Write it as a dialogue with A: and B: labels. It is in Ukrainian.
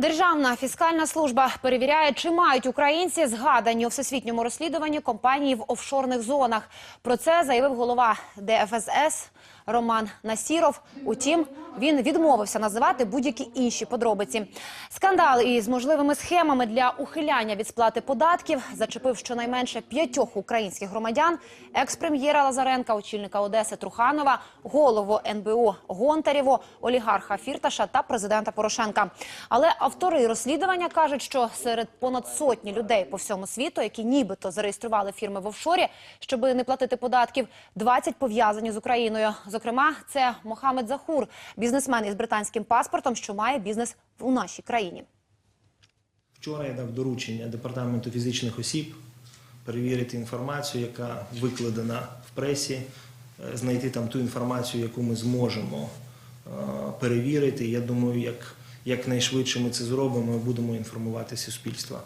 A: Державна фіскальна служба перевіряє, чи мають українці згадані у всесвітньому розслідуванні компанії в офшорних зонах. Про це заявив голова ДФСС Роман Насіров. Утім, він відмовився називати будь-які інші подробиці. Скандал із можливими схемами для ухиляння від сплати податків зачепив щонайменше п'ятьох українських громадян: екс-прем'єра Лазаренка, очільника Одеси Труханова, голову НБУ Гонтарєву, олігарха Фірташа та президента Порошенка. Але автори розслідування кажуть, що серед понад сотні людей по всьому світу, які нібито зареєстрували фірми в офшорі, щоб не платити податків, 20 пов'язані з Україною. Зокрема, це Мохамед Захур, бізнесмен із британським паспортом, що має бізнес у нашій країні.
B: Вчора я дав доручення департаменту фізичних осіб перевірити інформацію, яка викладена в пресі, е, знайти там ту інформацію, яку ми зможемо е, перевірити. Я думаю, як, якнайшвидше ми це зробимо, ми будемо інформувати суспільство.